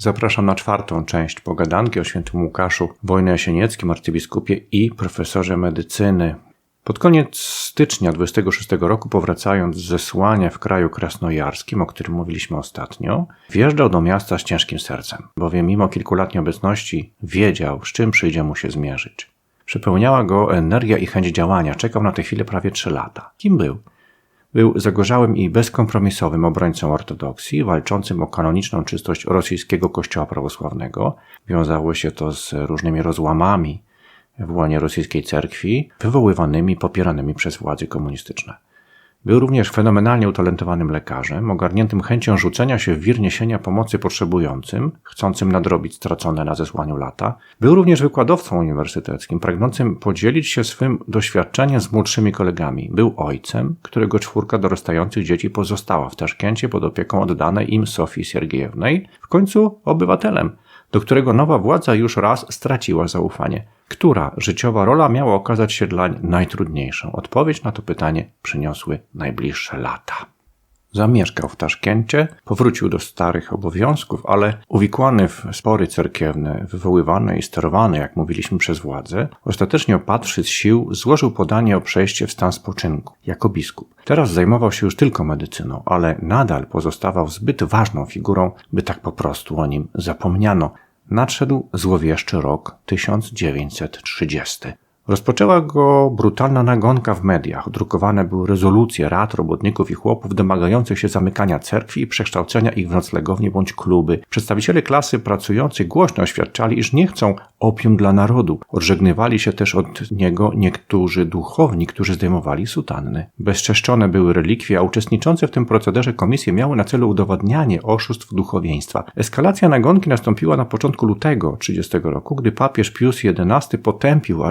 Zapraszam na czwartą część pogadanki o świętym Łukaszu, wojnie jasienieckim, arcybiskupie i profesorze medycyny. Pod koniec stycznia 26 roku, powracając z zesłania w kraju krasnojarskim, o którym mówiliśmy ostatnio, wjeżdżał do miasta z ciężkim sercem, bowiem mimo kilkuletniej obecności wiedział, z czym przyjdzie mu się zmierzyć. Przepełniała go energia i chęć działania, czekał na tę chwilę prawie trzy lata. Kim był? Był zagorzałym i bezkompromisowym obrońcą ortodoksji, walczącym o kanoniczną czystość rosyjskiego kościoła prawosławnego. Wiązało się to z różnymi rozłamami w łonie rosyjskiej cerkwi, wywoływanymi, popieranymi przez władze komunistyczne. Był również fenomenalnie utalentowanym lekarzem, ogarniętym chęcią rzucenia się w wir niesienia pomocy potrzebującym, chcącym nadrobić stracone na zesłaniu lata. Był również wykładowcą uniwersyteckim, pragnącym podzielić się swym doświadczeniem z młodszymi kolegami. Był ojcem, którego czwórka dorastających dzieci pozostała w Taszkencie pod opieką oddanej im Sofii Siergiejewnej. W końcu obywatelem, do którego nowa władza już raz straciła zaufanie. Która życiowa rola miała okazać się dla najtrudniejszą? Odpowiedź na to pytanie przyniosły najbliższe lata. Zamieszkał w Taszkencie, powrócił do starych obowiązków, ale uwikłany w spory cerkiewne, wywoływane i sterowane, jak mówiliśmy, przez władze, ostatecznie opadłszy z sił, złożył podanie o przejście w stan spoczynku, jako biskup. Teraz zajmował się już tylko medycyną, ale nadal pozostawał zbyt ważną figurą, by tak po prostu o nim zapomniano. Nadszedł złowieszczy rok 1930. Rozpoczęła go brutalna nagonka w mediach. Drukowane były rezolucje rad, robotników i chłopów domagających się zamykania cerkwi i przekształcenia ich w noclegownie bądź kluby. Przedstawiciele klasy pracującej głośno oświadczali, iż nie chcą opium dla narodu. Odżegnywali się też od niego niektórzy duchowni, którzy zdejmowali sutanny. Bezczeszczone były relikwie, a uczestniczące w tym procederze komisje miały na celu udowadnianie oszustw duchowieństwa. Eskalacja nagonki nastąpiła na początku lutego 30 roku, gdy papież Pius XI potępił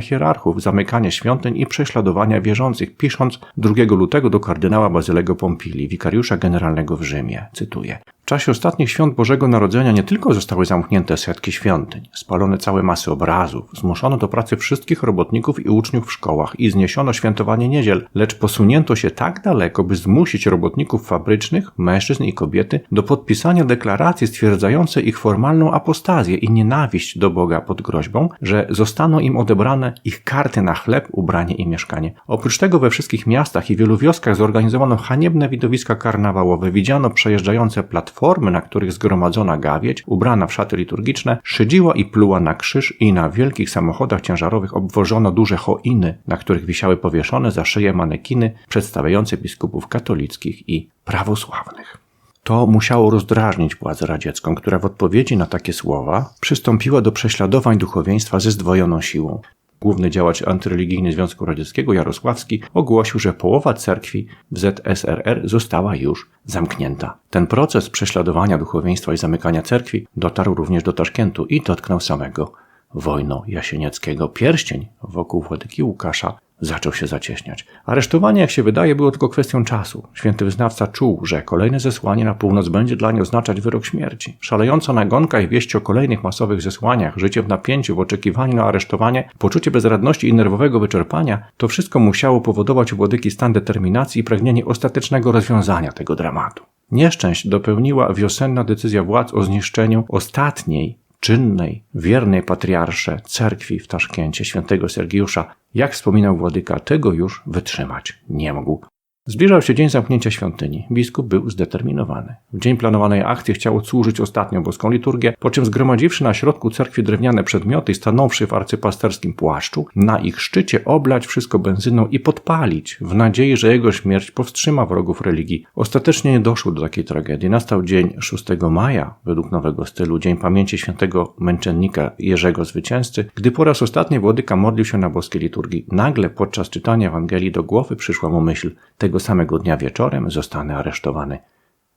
hierarchów, zamykanie świątyń i prześladowania wierzących, pisząc 2 lutego do kardynała Bazylego Pompili, wikariusza generalnego w Rzymie. Cytuję. W czasie ostatnich świąt Bożego Narodzenia nie tylko zostały zamknięte setki świątyń, spalone całe masy obrazów, zmuszono do pracy wszystkich robotników i uczniów w szkołach i zniesiono świętowanie niedziel, lecz posunięto się tak daleko, by zmusić robotników fabrycznych, mężczyzn i kobiety do podpisania deklaracji stwierdzającej ich formalną apostazję i nienawiść do Boga pod groźbą, że zostaną im odebrane ich karty na chleb, ubranie i mieszkanie. Oprócz tego we wszystkich miastach i wielu wioskach zorganizowano haniebne widowiska karnawałowe, widziano przejeżdżające platformy platformy, na których zgromadzona gawieć, ubrana w szaty liturgiczne, szydziła i pluła na krzyż i na wielkich samochodach ciężarowych obwożono duże choiny, na których wisiały powieszone za szyję manekiny przedstawiające biskupów katolickich i prawosławnych. To musiało rozdrażnić władzę radziecką, która w odpowiedzi na takie słowa przystąpiła do prześladowań duchowieństwa ze zdwojoną siłą. Główny działacz antyreligijny Związku Radzieckiego Jarosławski ogłosił, że połowa cerkwi w ZSRR została już zamknięta. Ten proces prześladowania duchowieństwa i zamykania cerkwi dotarł również do Taszkentu i dotknął samego Wojno Jasienieckiego. Pierścień wokół Władyki Łukasza zaczął się zacieśniać. Aresztowanie, jak się wydaje, było tylko kwestią czasu. Święty wyznawca czuł, że kolejne zesłanie na północ będzie dla niej oznaczać wyrok śmierci. Szalejąca nagonka i wieści o kolejnych masowych zesłaniach, życie w napięciu, w oczekiwaniu na aresztowanie, poczucie bezradności i nerwowego wyczerpania, to wszystko musiało powodować u Włodyki stan determinacji i pragnienie ostatecznego rozwiązania tego dramatu. Nieszczęść dopełniła wiosenna decyzja władz o zniszczeniu ostatniej czynnej, wiernej patriarsze cerkwi w Taszkencie świętego Sergiusza, jak wspominał Władyka, tego już wytrzymać nie mógł. Zbliżał się dzień zamknięcia świątyni. Biskup był zdeterminowany. W dzień planowanej akcji chciał odsłużyć ostatnią boską liturgię, po czym zgromadziwszy na środku cerkwi drewniane przedmioty i stanąwszy w arcypasterskim płaszczu, na ich szczycie oblać wszystko benzyną i podpalić, w nadziei, że jego śmierć powstrzyma wrogów religii. Ostatecznie nie doszło do takiej tragedii. Nastał dzień 6 maja, według nowego stylu, dzień pamięci świętego męczennika Jerzego Zwycięzcy, gdy po raz ostatni Włodyka modlił się na boskiej liturgii. Nagle podczas czytania Ewangelii do głowy przyszła mu myśl tego tego samego dnia wieczorem zostanę aresztowany.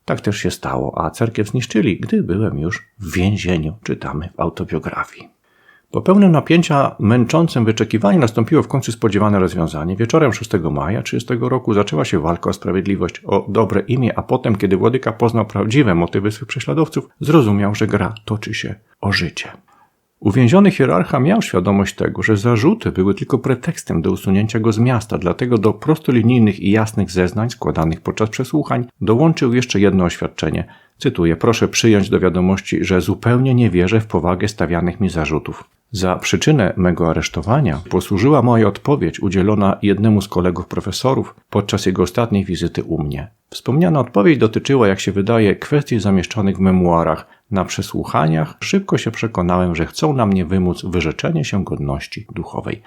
Tak też się stało, a cerkiew zniszczyli, gdy byłem już w więzieniu, czytamy w autobiografii. Po pełnym napięcia, męczącym wyczekiwaniu nastąpiło w końcu spodziewane rozwiązanie. Wieczorem 6 maja 30 roku zaczęła się walka o sprawiedliwość, o dobre imię, a potem, kiedy Włodyka poznał prawdziwe motywy swych prześladowców, zrozumiał, że gra toczy się o życie. Uwięziony hierarcha miał świadomość tego, że zarzuty były tylko pretekstem do usunięcia go z miasta, dlatego do prostolinijnych i jasnych zeznań składanych podczas przesłuchań dołączył jeszcze jedno oświadczenie. Cytuję: Proszę przyjąć do wiadomości, że zupełnie nie wierzę w powagę stawianych mi zarzutów. Za przyczynę mego aresztowania posłużyła moja odpowiedź udzielona jednemu z kolegów profesorów podczas jego ostatniej wizyty u mnie. Wspomniana odpowiedź dotyczyła, jak się wydaje, kwestii zamieszczonych w memuarach. Na przesłuchaniach szybko się przekonałem, że chcą na mnie wymóc wyrzeczenie się godności duchowej.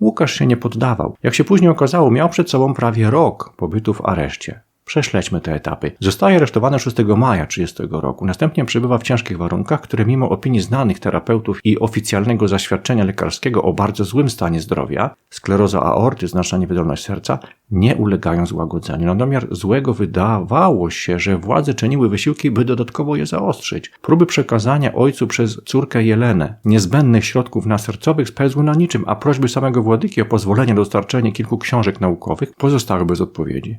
Łukasz się nie poddawał. Jak się później okazało, miał przed sobą prawie rok pobytu w areszcie. Prześledźmy te etapy. Zostaje aresztowany 6 maja 30 roku. Następnie przebywa w ciężkich warunkach, które mimo opinii znanych terapeutów i oficjalnego zaświadczenia lekarskiego o bardzo złym stanie zdrowia, skleroza aorty, znaczna niewydolność serca, nie ulegają złagodzeniu. Na domiar złego wydawało się, że władze czyniły wysiłki, by dodatkowo je zaostrzyć. Próby przekazania ojcu przez córkę Jelenę niezbędnych środków nasercowych spełzły na niczym, a prośby samego Władyki o pozwolenie dostarczenia kilku książek naukowych pozostały bez odpowiedzi.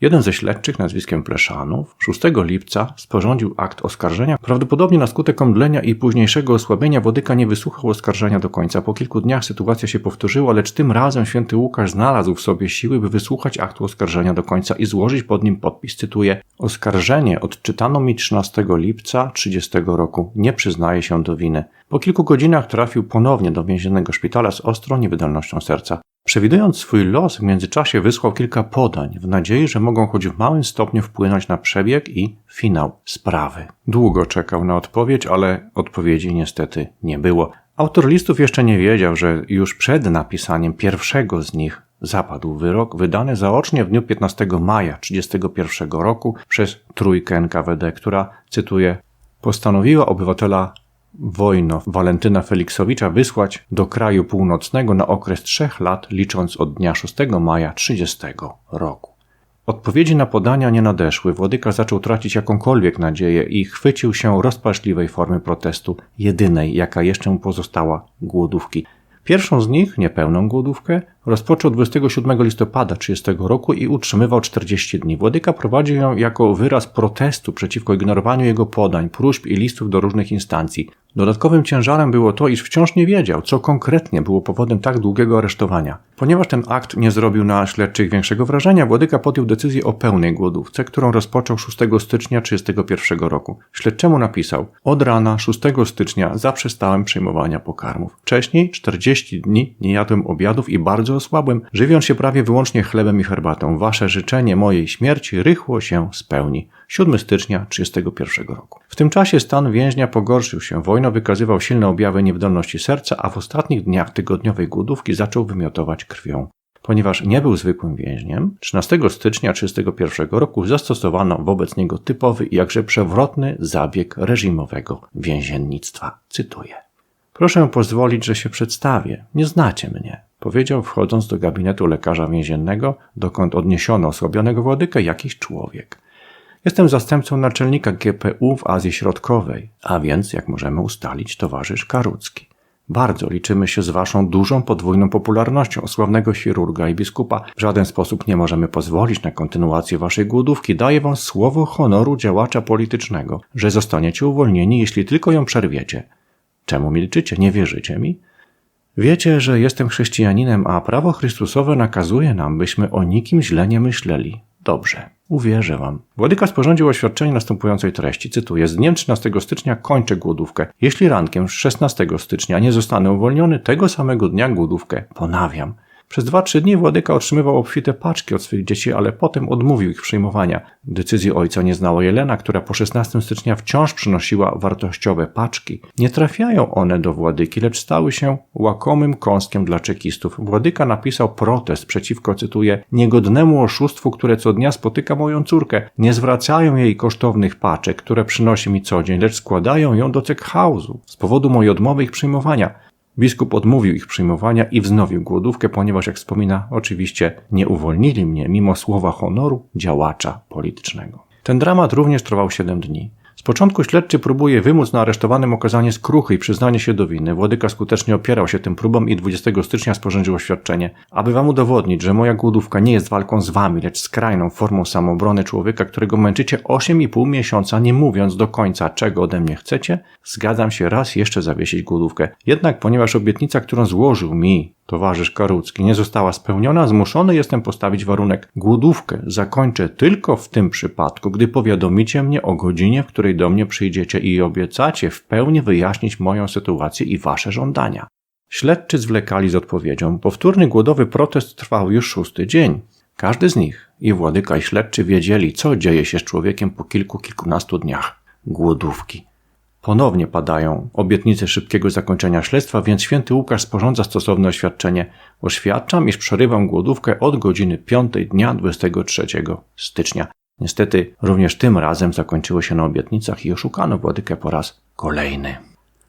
Jeden ze śledczych nazwiskiem Pleszanów 6 lipca sporządził akt oskarżenia. Prawdopodobnie na skutek omdlenia i późniejszego osłabienia Wodyka nie wysłuchał oskarżenia do końca. Po kilku dniach sytuacja się powtórzyła, lecz tym razem święty Łukasz znalazł w sobie siły, by wysłuchać aktu oskarżenia do końca i złożyć pod nim podpis. Cytuję: Oskarżenie odczytano mi 13 lipca 30 roku. Nie przyznaje się do winy. Po kilku godzinach trafił ponownie do więziennego szpitala z ostrą niewydolnością serca. Przewidując swój los, w międzyczasie wysłał kilka podań, w nadziei, że mogą choć w małym stopniu wpłynąć na przebieg i finał sprawy. Długo czekał na odpowiedź, ale odpowiedzi niestety nie było. Autor listów jeszcze nie wiedział, że już przed napisaniem pierwszego z nich zapadł wyrok wydany zaocznie w dniu 15 maja 1931 roku przez trójkę NKWD, która, cytuję, postanowiła obywatela Wojno Walentyna Feliksowicza wysłać do kraju północnego na okres trzech lat, licząc od dnia 6 maja 30 roku. Odpowiedzi na podania nie nadeszły. Włodyka zaczął tracić jakąkolwiek nadzieję i chwycił się rozpaczliwej formy protestu, jedynej, jaka jeszcze mu pozostała głodówki. Pierwszą z nich, niepełną głodówkę, rozpoczął 27 listopada 30 roku i utrzymywał 40 dni. Włodyka prowadził ją jako wyraz protestu przeciwko ignorowaniu jego podań, próśb i listów do różnych instancji. Dodatkowym ciężarem było to, iż wciąż nie wiedział, co konkretnie było powodem tak długiego aresztowania. Ponieważ ten akt nie zrobił na śledczych większego wrażenia, Włodyka podjął decyzję o pełnej głodówce, którą rozpoczął 6 stycznia 1931 roku. Śledczemu napisał: Od rana 6 stycznia zaprzestałem przyjmowania pokarmów. Wcześniej 40 dni nie jadłem obiadów i bardzo osłabłem, żywiąc się prawie wyłącznie chlebem i herbatą. Wasze życzenie mojej śmierci rychło się spełni. 7 stycznia 1931 roku. W tym czasie stan więźnia pogorszył się. Wojno wykazywał silne objawy niewydolności serca, a w ostatnich dniach tygodniowej głodówki zaczął wymiotować krwią. Ponieważ nie był zwykłym więźniem, 13 stycznia 1931 roku zastosowano wobec niego typowy i jakże przewrotny zabieg reżimowego więziennictwa. Cytuję. Proszę pozwolić, że się przedstawię. Nie znacie mnie, powiedział wchodząc do gabinetu lekarza więziennego, dokąd odniesiono osłabionego Władykę jakiś człowiek. Jestem zastępcą naczelnika GPU w Azji Środkowej, a więc, jak możemy ustalić, towarzysz Karucki. Bardzo liczymy się z waszą dużą podwójną popularnością sławnego chirurga i biskupa. W żaden sposób nie możemy pozwolić na kontynuację waszej głodówki. Daję wam słowo honoru działacza politycznego, że zostaniecie uwolnieni, jeśli tylko ją przerwiecie. Czemu milczycie? Nie wierzycie mi? Wiecie, że jestem chrześcijaninem, a prawo Chrystusowe nakazuje nam, byśmy o nikim źle nie myśleli. Dobrze, uwierzę wam. Władyka sporządził oświadczenie następującej treści. Cytuję: Z dniem 13 stycznia kończę głodówkę. Jeśli rankiem 16 stycznia nie zostanę uwolniony, tego samego dnia głodówkę ponawiam. Przez dwa, trzy dni Władyka otrzymywał obfite paczki od swych dzieci, ale potem odmówił ich przyjmowania. Decyzji ojca nie znała Jelena, która po 16 stycznia wciąż przynosiła wartościowe paczki. Nie trafiają one do Władyki, lecz stały się łakomym kąskiem dla czekistów. Władyka napisał protest przeciwko, cytuję, niegodnemu oszustwu, które co dnia spotyka moją córkę. Nie zwracają jej kosztownych paczek, które przynosi mi co dzień, lecz składają ją do cekhausu z powodu mojej odmowy ich przyjmowania. Biskup odmówił ich przyjmowania i wznowił głodówkę, ponieważ, jak wspomina, oczywiście nie uwolnili mnie mimo słowa honoru działacza politycznego. Ten dramat również trwał 7 dni. Z początku śledczy próbuje wymóc na aresztowanym okazanie skruchy i przyznanie się do winy. Władyka skutecznie opierał się tym próbom i 20 stycznia sporządził oświadczenie. Aby wam udowodnić, że moja głodówka nie jest walką z wami, lecz skrajną formą samoobrony człowieka, którego męczycie 8,5 miesiąca, nie mówiąc do końca, czego ode mnie chcecie, zgadzam się raz jeszcze zawiesić głodówkę. Jednak ponieważ obietnica, którą złożył mi, towarzysz Karucki, nie została spełniona, zmuszony jestem postawić warunek głodówkę. Zakończę tylko w tym przypadku, gdy powiadomicie mnie o godzinie, w której do mnie przyjdziecie i obiecacie w pełni wyjaśnić moją sytuację i wasze żądania. Śledczy zwlekali z odpowiedzią. Powtórny głodowy protest trwał już szósty dzień. Każdy z nich, i władyka i śledczy wiedzieli, co dzieje się z człowiekiem po kilku, kilkunastu dniach głodówki. Ponownie padają obietnice szybkiego zakończenia śledztwa, więc święty Łukasz sporządza stosowne oświadczenie. Oświadczam, iż przerywam głodówkę od godziny 5 dnia 23 stycznia. Niestety, również tym razem zakończyło się na obietnicach i oszukano władykę po raz kolejny.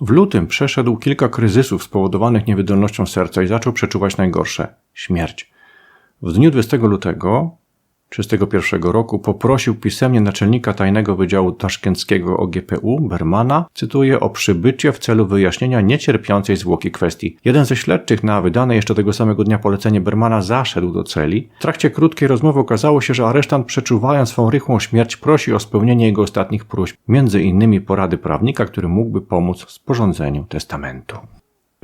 W lutym przeszedł kilka kryzysów spowodowanych niewydolnością serca i zaczął przeczuwać najgorsze śmierć. W dniu 20 lutego 1931 roku poprosił pisemnie naczelnika tajnego wydziału taszkenckiego OGPU, Bermana, cytuję, o przybycie w celu wyjaśnienia niecierpiącej zwłoki kwestii. Jeden ze śledczych na wydane jeszcze tego samego dnia polecenie Bermana zaszedł do celi. W trakcie krótkiej rozmowy okazało się, że aresztant przeczuwając swą rychłą śmierć prosi o spełnienie jego ostatnich próśb, między innymi porady prawnika, który mógłby pomóc w sporządzeniu testamentu.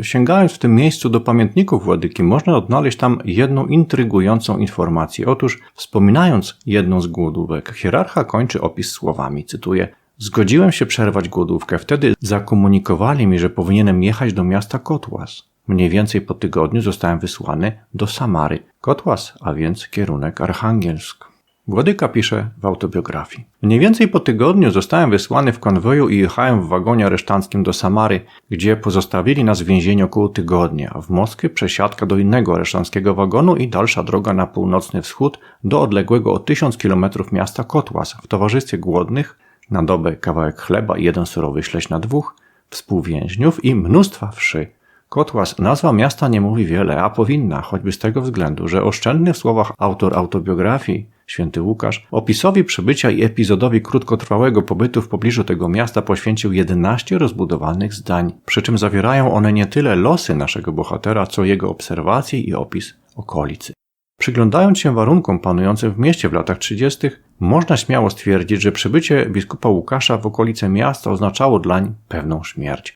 Sięgając w tym miejscu do pamiętników Władyki, można odnaleźć tam jedną intrygującą informację. Otóż, wspominając jedną z głodówek, hierarcha kończy opis słowami, cytuję, Zgodziłem się przerwać głodówkę. Wtedy zakomunikowali mi, że powinienem jechać do miasta Kotłas. Mniej więcej po tygodniu zostałem wysłany do Samary. Kotłas, a więc kierunek Archangelsk. Władyka pisze w autobiografii. Mniej więcej po tygodniu zostałem wysłany w konwoju i jechałem w wagonie aresztanckim do Samary, gdzie pozostawili nas w więzieniu około tygodnia. W Moskwie przesiadka do innego aresztanckiego wagonu i dalsza droga na północny wschód do odległego o tysiąc kilometrów miasta Kotłas w towarzystwie głodnych, na dobę kawałek chleba i jeden surowy śleś na dwóch, współwięźniów i mnóstwa wszy. Kotłas nazwa miasta nie mówi wiele, a powinna, choćby z tego względu, że oszczędny w słowach autor autobiografii święty Łukasz, opisowi przybycia i epizodowi krótkotrwałego pobytu w pobliżu tego miasta poświęcił 11 rozbudowanych zdań, przy czym zawierają one nie tyle losy naszego bohatera, co jego obserwacje i opis okolicy. Przyglądając się warunkom panującym w mieście w latach 30., można śmiało stwierdzić, że przybycie biskupa Łukasza w okolice miasta oznaczało dlań pewną śmierć.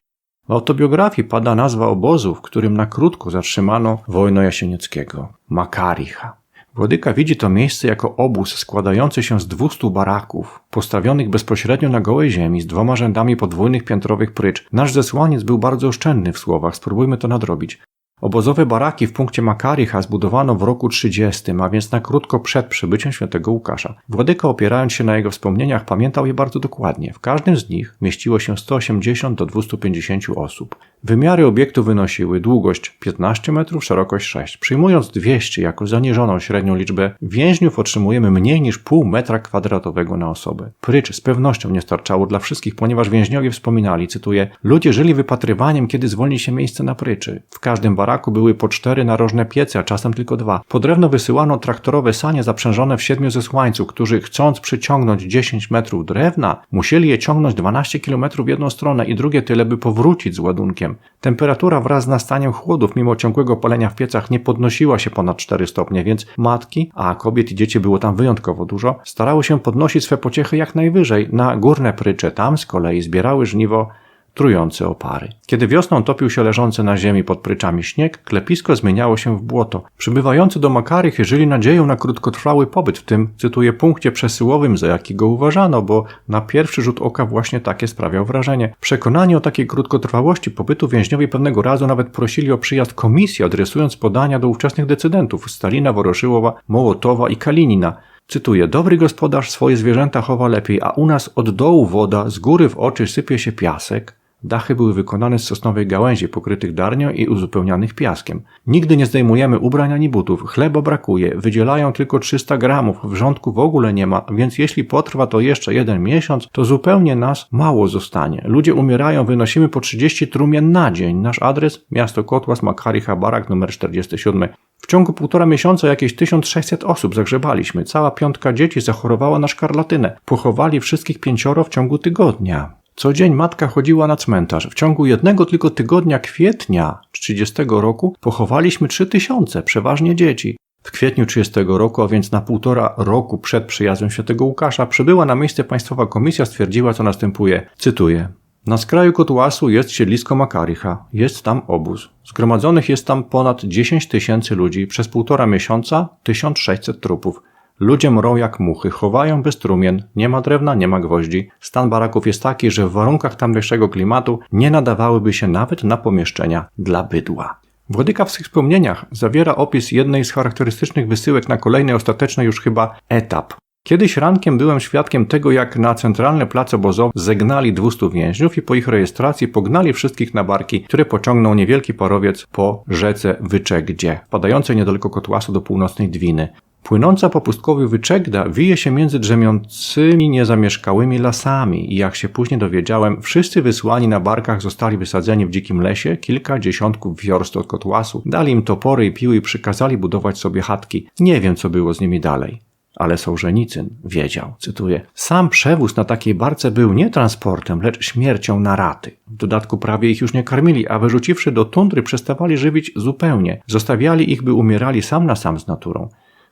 W autobiografii pada nazwa obozu, w którym na krótko zatrzymano wojno Jasienieckiego Makaricha. Władyka widzi to miejsce jako obóz składający się z 200 baraków, postawionych bezpośrednio na gołej ziemi z dwoma rzędami podwójnych piętrowych prycz. Nasz zesłaniec był bardzo oszczędny w słowach, spróbujmy to nadrobić. Obozowe baraki w punkcie Makaricha zbudowano w roku 30, a więc na krótko przed przybyciem świętego Łukasza. Władyka opierając się na jego wspomnieniach pamiętał je bardzo dokładnie. W każdym z nich mieściło się 180 do 250 osób. Wymiary obiektu wynosiły długość 15 metrów, szerokość 6. Przyjmując 200 jako zaniżoną średnią liczbę więźniów otrzymujemy mniej niż pół metra kwadratowego na osobę. Prycz z pewnością nie starczało dla wszystkich, ponieważ więźniowie wspominali, cytuję, ludzie żyli wypatrywaniem, kiedy zwolni się miejsce na pryczy. W każdym baraku były po cztery narożne piece, a czasem tylko dwa. Po drewno wysyłano traktorowe sanie zaprzężone w siedmiu zesłańców, którzy chcąc przyciągnąć 10 metrów drewna, musieli je ciągnąć 12 kilometrów w jedną stronę i drugie tyle, by powrócić z ładunkiem. Temperatura wraz z nastaniem chłodów mimo ciągłego palenia w piecach nie podnosiła się ponad 4 stopnie, więc matki, a kobiet i dzieci było tam wyjątkowo dużo, starały się podnosić swe pociechy jak najwyżej na górne prycze. Tam z kolei zbierały żniwo trujące opary. Kiedy wiosną topił się leżący na ziemi pod pryczami śnieg, klepisko zmieniało się w błoto. Przybywający do Makarych żyli nadzieją na krótkotrwały pobyt w tym, cytuję, punkcie przesyłowym, za jakiego uważano, bo na pierwszy rzut oka właśnie takie sprawiał wrażenie. Przekonani o takiej krótkotrwałości pobytu więźniowie pewnego razu nawet prosili o przyjazd komisji, adresując podania do ówczesnych decydentów Stalina, Woroszyłowa, Mołotowa i Kalinina. Cytuję: Dobry gospodarz swoje zwierzęta chowa lepiej, a u nas od dołu woda, z góry w oczy sypie się piasek. Dachy były wykonane z sosnowej gałęzi pokrytych darnią i uzupełnianych piaskiem. Nigdy nie zdejmujemy ubrań ani butów, chleba brakuje, wydzielają tylko 300 gramów, wrzątku w ogóle nie ma, więc jeśli potrwa to jeszcze jeden miesiąc, to zupełnie nas mało zostanie. Ludzie umierają, wynosimy po 30 trumien na dzień. Nasz adres miasto Kotłas, Makharicha, barak numer 47. W ciągu półtora miesiąca jakieś 1600 osób zagrzebaliśmy. Cała piątka dzieci zachorowała na szkarlatynę. Pochowali wszystkich pięcioro w ciągu tygodnia. Co dzień matka chodziła na cmentarz. W ciągu jednego tylko tygodnia kwietnia 30 roku pochowaliśmy 3000, przeważnie dzieci. W kwietniu 30 roku, a więc na półtora roku przed przyjazdem świętego Łukasza, przybyła na miejsce Państwowa Komisja, stwierdziła, co następuje. Cytuję. Na skraju Kotłasu jest siedlisko Makaricha, jest tam obóz. Zgromadzonych jest tam ponad 10 tysięcy ludzi, przez półtora miesiąca 1600 trupów. Ludzie mrą jak muchy, chowają bez trumien, nie ma drewna, nie ma gwoździ. Stan baraków jest taki, że w warunkach tamtejszego klimatu nie nadawałyby się nawet na pomieszczenia dla bydła. Władyka w swych wspomnieniach zawiera opis jednej z charakterystycznych wysyłek na kolejny ostateczny już chyba etap. Kiedyś rankiem byłem świadkiem tego, jak na centralny plac obozowy zegnali 200 więźniów i po ich rejestracji pognali wszystkich na barki, które pociągną niewielki parowiec po rzece Wyczegdzie, padającej niedaleko Kotłasu do północnej Dwiny. Płynąca po pustkowiu Wyczegda wije się między drzemiącymi niezamieszkałymi lasami i jak się później dowiedziałem, wszyscy wysłani na barkach zostali wysadzeni w dzikim lesie kilka dziesiątków wiorst od Kotłasu, dali im topory i piły i przykazali budować sobie chatki. Nie wiem, co było z nimi dalej. Ale Sołżenicyn wiedział, cytuję, sam przewóz na takiej barce był nie transportem, lecz śmiercią na raty. W dodatku prawie ich już nie karmili, a wyrzuciwszy do tundry przestawali żywić zupełnie. Zostawiali ich, by umierali sam na sam z naturą.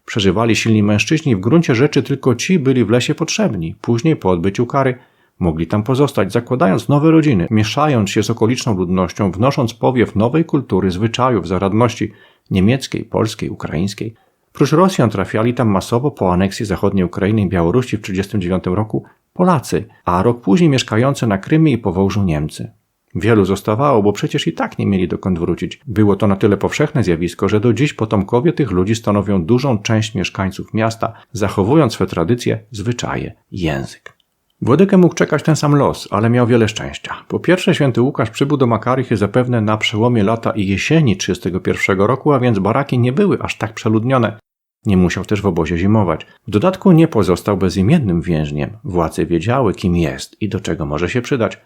Przeżywali silni mężczyźni, w gruncie rzeczy tylko ci byli w lesie potrzebni. Później, po odbyciu kary, mogli tam pozostać, zakładając nowe rodziny, mieszając się z okoliczną ludnością, wnosząc powiew nowej kultury, zwyczajów, zaradności niemieckiej, polskiej, ukraińskiej. Prócz Rosjan trafiali tam masowo po aneksji zachodniej Ukrainy i Białorusi w 1939 roku Polacy, a rok później mieszkający na Krymie i Powołżu Niemcy. Wielu zostawało, bo przecież i tak nie mieli dokąd wrócić. Było to na tyle powszechne zjawisko, że do dziś potomkowie tych ludzi stanowią dużą część mieszkańców miasta, zachowując swe tradycje, zwyczaje, język. Władykę mógł czekać ten sam los, ale miał wiele szczęścia. Po pierwsze, święty Łukasz przybył do Makarychy zapewne na przełomie lata i jesieni 31 roku, a więc baraki nie były aż tak przeludnione. Nie musiał też w obozie zimować. W dodatku nie pozostał bezimiennym więźniem. Władze wiedziały, kim jest i do czego może się przydać.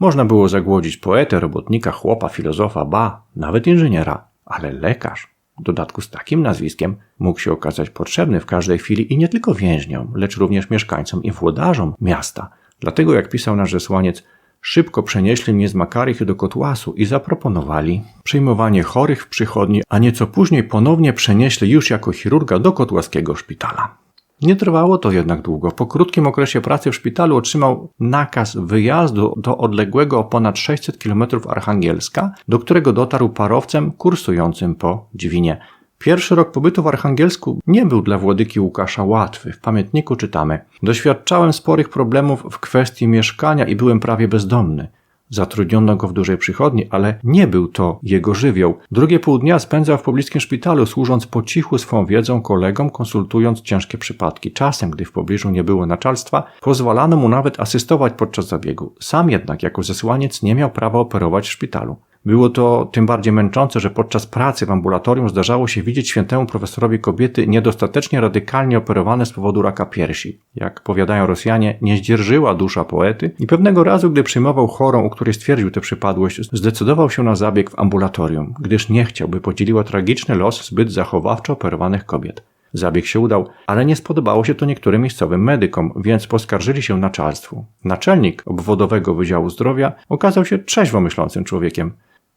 Można było zagłodzić poetę, robotnika, chłopa, filozofa, ba, nawet inżyniera, ale lekarz, w dodatku z takim nazwiskiem, mógł się okazać potrzebny w każdej chwili i nie tylko więźniom, lecz również mieszkańcom i włodarzom miasta. Dlatego, jak pisał nasz zesłaniec, szybko przenieśli mnie z Makarychy do Kotłasu i zaproponowali przyjmowanie chorych w przychodni, a nieco później ponownie przenieśli już jako chirurga do kotłaskiego szpitala. Nie trwało to jednak długo. Po krótkim okresie pracy w szpitalu otrzymał nakaz wyjazdu do odległego o ponad 600 km Archangielska, do którego dotarł parowcem kursującym po Dźwinie. Pierwszy rok pobytu w Archangelsku nie był dla Władyki Łukasza łatwy. W pamiętniku czytamy: Doświadczałem sporych problemów w kwestii mieszkania i byłem prawie bezdomny. Zatrudniono go w dużej przychodni, ale nie był to jego żywioł. Drugie pół dnia spędzał w pobliskim szpitalu, służąc po cichu swą wiedzą kolegom, konsultując ciężkie przypadki. Czasem, gdy w pobliżu nie było naczelstwa, pozwalano mu nawet asystować podczas zabiegu. Sam jednak, jako zesłaniec, nie miał prawa operować w szpitalu. Było to tym bardziej męczące, że podczas pracy w ambulatorium zdarzało się widzieć świętemu profesorowi kobiety niedostatecznie radykalnie operowane z powodu raka piersi. Jak powiadają Rosjanie, nie zdzierżyła dusza poety i pewnego razu, gdy przyjmował chorą, u której stwierdził tę przypadłość, zdecydował się na zabieg w ambulatorium, gdyż nie chciał, by podzieliła tragiczny los zbyt zachowawczo operowanych kobiet. Zabieg się udał, ale nie spodobało się to niektórym miejscowym medykom, więc poskarżyli się naczelstwu. Naczelnik obwodowego Wydziału Zdrowia okazał się trzeźwo myślącym człowiekiem.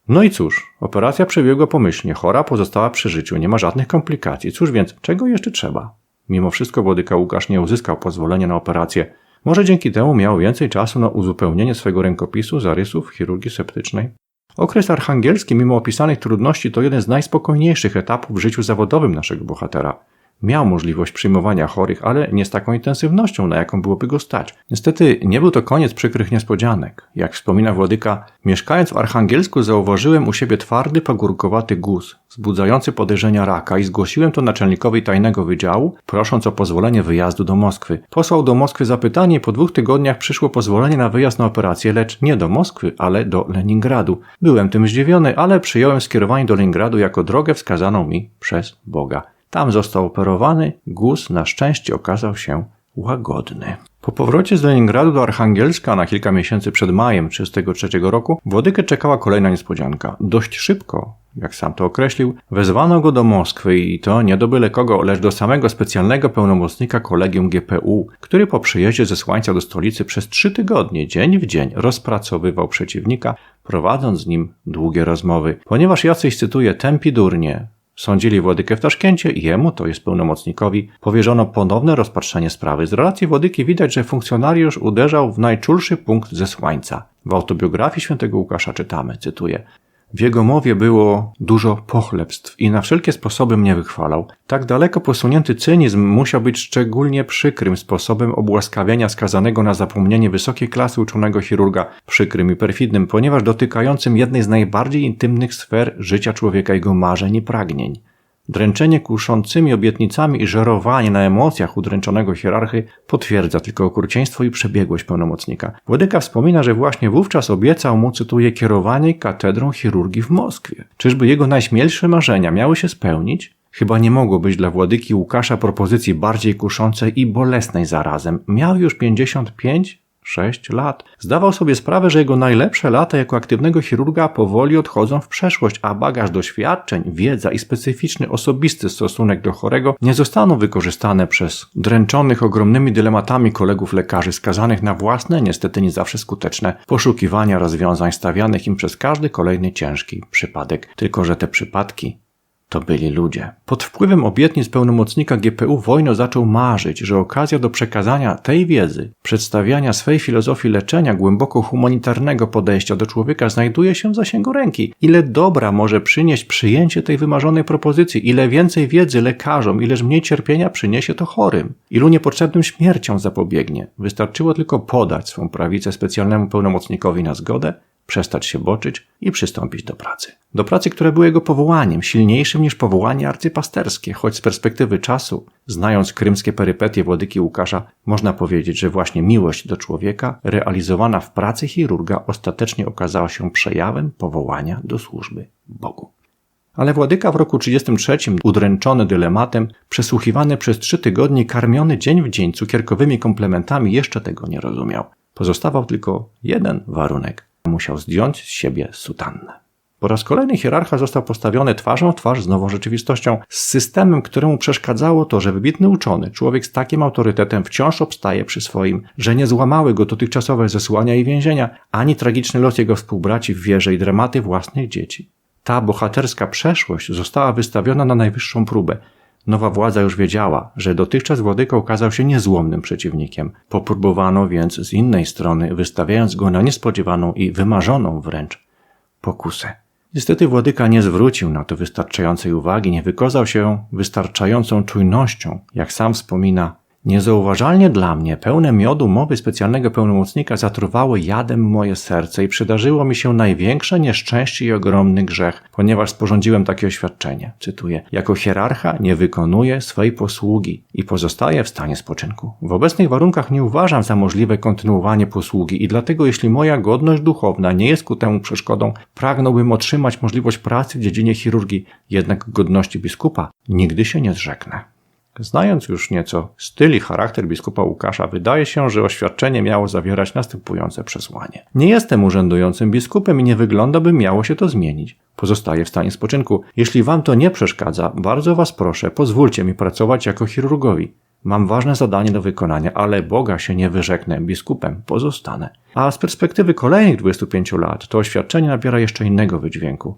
No i cóż, operacja przebiegła pomyślnie, chora pozostała przy życiu, nie ma żadnych komplikacji. Cóż więc, czego jeszcze trzeba? Mimo wszystko Włodyka Łukasz nie uzyskał pozwolenia na operację. Może dzięki temu miał więcej czasu na uzupełnienie swego rękopisu zarysów chirurgii septycznej. Okres archangielski, mimo opisanych trudności, to jeden z najspokojniejszych etapów w życiu zawodowym naszego bohatera. Miał możliwość przyjmowania chorych, ale nie z taką intensywnością, na jaką byłoby go stać. Niestety nie był to koniec przykrych niespodzianek. Jak wspomina Władyka, mieszkając w Archangelsku zauważyłem u siebie twardy, pagórkowaty guz, wzbudzający podejrzenia raka i zgłosiłem to naczelnikowi tajnego wydziału, prosząc o pozwolenie wyjazdu do Moskwy. Posłał do Moskwy zapytanie i po dwóch tygodniach przyszło pozwolenie na wyjazd na operację, lecz nie do Moskwy, ale do Leningradu. Byłem tym zdziwiony, ale przyjąłem skierowanie do Leningradu jako drogę wskazaną mi przez Boga. Tam został operowany, guz na szczęście okazał się łagodny. Po powrocie z Leningradu do Archangielska na kilka miesięcy przed majem 1933 roku Włodykę czekała kolejna niespodzianka. Dość szybko, jak sam to określił, wezwano go do Moskwy i to nie do byle kogo, lecz do samego specjalnego pełnomocnika kolegium GPU, który po przyjeździe ze Słańca do stolicy przez trzy tygodnie, dzień w dzień, rozpracowywał przeciwnika, prowadząc z nim długie rozmowy. Ponieważ jacyś, cytuję, tępi durnie, Sądzili Władykę w Taszkencie i jemu, to jest pełnomocnikowi, powierzono ponowne rozpatrzenie sprawy. Z relacji Władyki widać, że funkcjonariusz uderzał w najczulszy punkt zesłańca. W autobiografii świętego Łukasza czytamy, cytuję, w jego mowie było dużo pochlebstw i na wszelkie sposoby mnie wychwalał. Tak daleko posunięty cynizm musiał być szczególnie przykrym sposobem obłaskawiania skazanego na zapomnienie wysokiej klasy uczonego chirurga, przykrym i perfidnym, ponieważ dotykającym jednej z najbardziej intymnych sfer życia człowieka jego marzeń i pragnień. Dręczenie kuszącymi obietnicami i żerowanie na emocjach udręczonego hierarchy potwierdza tylko okrucieństwo i przebiegłość pełnomocnika. Władyka wspomina, że właśnie wówczas obiecał mu, cytuję, kierowanie katedrą chirurgii w Moskwie. Czyżby jego najśmielsze marzenia miały się spełnić? Chyba nie mogło być dla władyki Łukasza propozycji bardziej kuszącej i bolesnej zarazem. Miał już 55, Sześć lat. Zdawał sobie sprawę, że jego najlepsze lata jako aktywnego chirurga powoli odchodzą w przeszłość, a bagaż doświadczeń, wiedza i specyficzny osobisty stosunek do chorego nie zostaną wykorzystane przez dręczonych ogromnymi dylematami kolegów lekarzy skazanych na własne, niestety nie zawsze skuteczne, poszukiwania rozwiązań stawianych im przez każdy kolejny ciężki przypadek. Tylko, że te przypadki to byli ludzie. Pod wpływem obietnic pełnomocnika GPU Wojno zaczął marzyć, że okazja do przekazania tej wiedzy, przedstawiania swej filozofii leczenia głęboko humanitarnego podejścia do człowieka znajduje się w zasięgu ręki. Ile dobra może przynieść przyjęcie tej wymarzonej propozycji, ile więcej wiedzy lekarzom, ileż mniej cierpienia przyniesie to chorym, ilu niepotrzebnym śmierciom zapobiegnie. Wystarczyło tylko podać swą prawicę specjalnemu pełnomocnikowi na zgodę, przestać się boczyć i przystąpić do pracy. Do pracy, które było jego powołaniem, silniejszym niż powołanie arcypasterskie, choć z perspektywy czasu, znając krymskie perypetie Władyki Łukasza, można powiedzieć, że właśnie miłość do człowieka, realizowana w pracy chirurga, ostatecznie okazała się przejawem powołania do służby Bogu. Ale Władyka w roku 33, udręczony dylematem, przesłuchiwany przez trzy tygodnie, karmiony dzień w dzień cukierkowymi komplementami, jeszcze tego nie rozumiał. Pozostawał tylko jeden warunek musiał zdjąć z siebie sutannę. Po raz kolejny hierarcha został postawiony twarzą w twarz z nową rzeczywistością, z systemem, któremu przeszkadzało to, że wybitny uczony, człowiek z takim autorytetem wciąż obstaje przy swoim, że nie złamały go dotychczasowe zesłania i więzienia, ani tragiczny los jego współbraci w wierze i dramaty własnych dzieci. Ta bohaterska przeszłość została wystawiona na najwyższą próbę. Nowa władza już wiedziała, że dotychczas Władyka okazał się niezłomnym przeciwnikiem. Popróbowano więc z innej strony, wystawiając go na niespodziewaną i wymarzoną wręcz pokusę. Niestety Władyka nie zwrócił na to wystarczającej uwagi, nie wykazał się wystarczającą czujnością. Jak sam wspomina, Niezauważalnie dla mnie, pełne miodu mowy specjalnego pełnomocnika zatruwało jadem moje serce i przydarzyło mi się największe nieszczęście i ogromny grzech, ponieważ sporządziłem takie oświadczenie. Cytuję. Jako hierarcha nie wykonuję swej posługi i pozostaję w stanie spoczynku. W obecnych warunkach nie uważam za możliwe kontynuowanie posługi i dlatego jeśli moja godność duchowna nie jest ku temu przeszkodą, pragnąłbym otrzymać możliwość pracy w dziedzinie chirurgii, jednak godności biskupa nigdy się nie zrzeknę. Znając już nieco styl i charakter biskupa Łukasza, wydaje się, że oświadczenie miało zawierać następujące przesłanie. Nie jestem urzędującym biskupem i nie wygląda, by miało się to zmienić. Pozostaję w stanie spoczynku. Jeśli wam to nie przeszkadza, bardzo was proszę, pozwólcie mi pracować jako chirurgowi. Mam ważne zadanie do wykonania, ale Boga się nie wyrzeknę, biskupem pozostanę. A z perspektywy kolejnych 25 lat to oświadczenie nabiera jeszcze innego wydźwięku.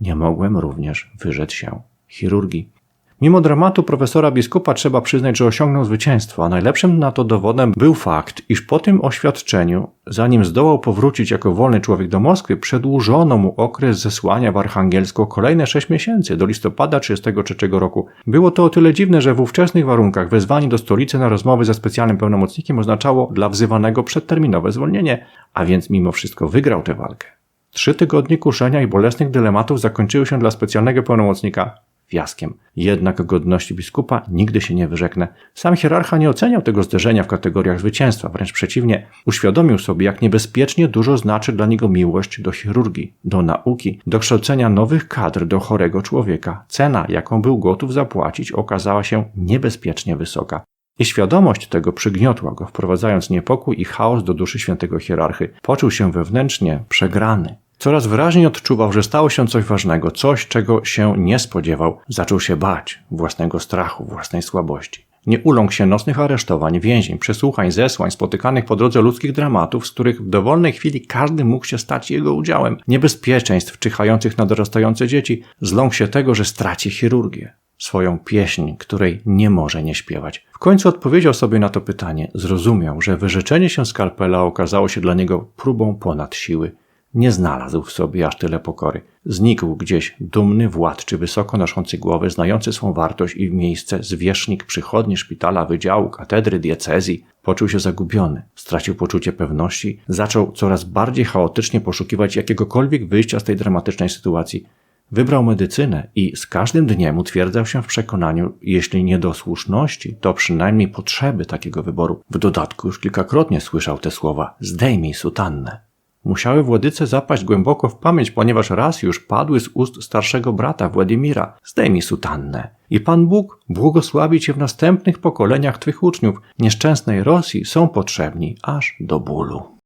Nie mogłem również wyrzec się chirurgii. Mimo dramatu profesora biskupa trzeba przyznać, że osiągnął zwycięstwo, a najlepszym na to dowodem był fakt, iż po tym oświadczeniu, zanim zdołał powrócić jako wolny człowiek do Moskwy, przedłużono mu okres zesłania w Archangielsko kolejne sześć miesięcy, do listopada 1933 roku. Było to o tyle dziwne, że w ówczesnych warunkach wezwanie do stolicy na rozmowy ze specjalnym pełnomocnikiem oznaczało dla wzywanego przedterminowe zwolnienie, a więc mimo wszystko wygrał tę walkę. Trzy tygodnie kuszenia i bolesnych dylematów zakończyły się dla specjalnego pełnomocnika fiaskiem. Jednak godności biskupa nigdy się nie wyrzeknę. Sam hierarcha nie oceniał tego zderzenia w kategoriach zwycięstwa, wręcz przeciwnie, uświadomił sobie, jak niebezpiecznie dużo znaczy dla niego miłość do chirurgii, do nauki, do kształcenia nowych kadr do chorego człowieka. Cena, jaką był gotów zapłacić, okazała się niebezpiecznie wysoka. I świadomość tego przygniotła go, wprowadzając niepokój i chaos do duszy świętego hierarchy. Poczuł się wewnętrznie przegrany. Coraz wyraźniej odczuwał, że stało się coś ważnego, coś, czego się nie spodziewał. Zaczął się bać własnego strachu, własnej słabości. Nie uląkł się nocnych aresztowań, więzień, przesłuchań, zesłań, spotykanych po drodze ludzkich dramatów, z których w dowolnej chwili każdy mógł się stać jego udziałem, niebezpieczeństw czyhających na dorastające dzieci, zląkł się tego, że straci chirurgię. swoją pieśń, której nie może nie śpiewać. W końcu odpowiedział sobie na to pytanie, zrozumiał, że wyrzeczenie się skalpela okazało się dla niego próbą ponad siły. Nie znalazł w sobie aż tyle pokory. Znikł gdzieś dumny władczy, wysoko noszący głowę, znający swą wartość i miejsce, zwierzchnik przychodni, szpitala, wydziału, katedry, diecezji. Poczuł się zagubiony, stracił poczucie pewności, zaczął coraz bardziej chaotycznie poszukiwać jakiegokolwiek wyjścia z tej dramatycznej sytuacji. Wybrał medycynę i z każdym dniem utwierdzał się w przekonaniu, jeśli nie do słuszności, to przynajmniej potrzeby takiego wyboru. W dodatku już kilkakrotnie słyszał te słowa: zdejmij sutannę. Musiały Władyce zapaść głęboko w pamięć, ponieważ raz już padły z ust starszego brata Władimira: Zdejmij sutannę. I Pan Bóg błogosławi cię w następnych pokoleniach twych uczniów. Nieszczęsnej Rosji są potrzebni aż do bólu.